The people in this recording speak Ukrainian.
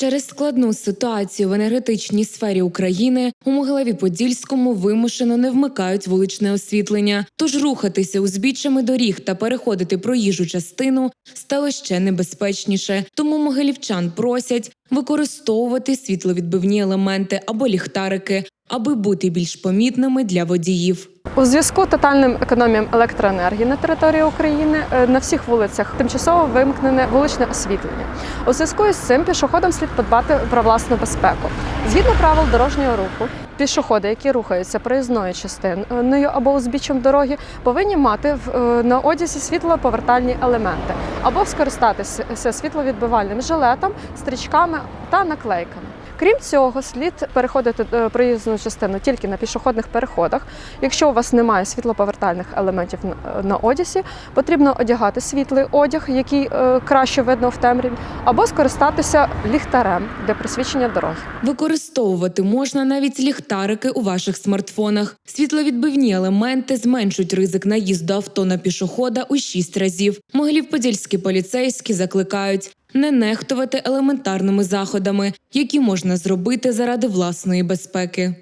Через складну ситуацію в енергетичній сфері України у Могилеві-Подільському вимушено не вмикають вуличне освітлення. Тож рухатися узбіччями доріг та переходити проїжджу частину стало ще небезпечніше. Тому могилівчан просять використовувати світловідбивні елементи або ліхтарики, аби бути більш помітними для водіїв. У зв'язку з тотальним економієм електроенергії на території України е, на всіх вулицях тимчасово вимкнене вуличне освітлення. У зв'язку із цим пішоходам слід подбати про власну безпеку. Згідно правил дорожнього руху, пішоходи, які рухаються проїзною частиною або узбіччям дороги, повинні мати е, на одязі світлоповертальні елементи або скористатися світловідбивальним жилетом, стрічками та наклейками. Крім цього, слід переходити е, проїзну частину тільки на пішохідних переходах. Якщо у вас немає світлоповертальних елементів на- на одязі, потрібно одягати світлий одяг, який е, краще видно в темряві, або скористатися ліхтарем для присвічення дороги. Використовувати можна навіть ліхтарики у ваших смартфонах. Світловідбивні елементи зменшують ризик наїзду авто на пішохода у 6 разів. Могилів-Подільські поліцейські закликають не нехтувати елементарними заходами, які можна зробити заради власної безпеки.